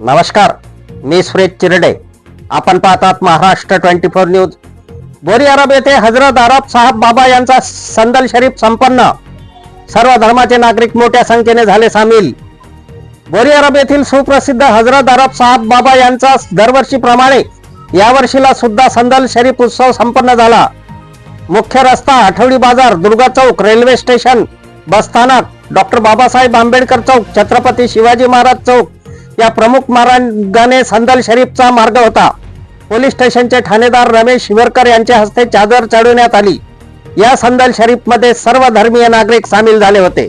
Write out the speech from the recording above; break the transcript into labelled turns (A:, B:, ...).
A: नमस्कार मी सुरेश चिरडे. आपण पाहतात Maharashtra twenty four news. Bori Arab येथे हजरत अरब साहब बाबा यांचा संदल शरीफ संपन्न. सर्व धर्माचे नागरिक मोठ्या संख्येने झाले सामील. बोरी अरब येथील सुप्रसिद्ध हजरत अरब साहब बाबा यांचा दरवर्षीप्रमाणे यावर्षीला सुद्धा संदल शरीफ उत्सव संपन्न झाला. मुख्य रस्ता आठवडी बाजार दुर्गा चौक रेल्वे स्टेशन बस स्थानक डॉक्टर बाबासाहेब आंबेडकर चौक छत्रपती शिवाजी महाराज चौक या प्रमुख मार्गाने संदल शरीफचा मार्ग होता. पोलीस स्टेशनचे ठाणेदार रमेश शिवरकर यांच्या हस्ते चादर चढवण्यात आली. या संदल शरीफमध्ये सर्व धर्मीय नागरिक सामील झाले होते.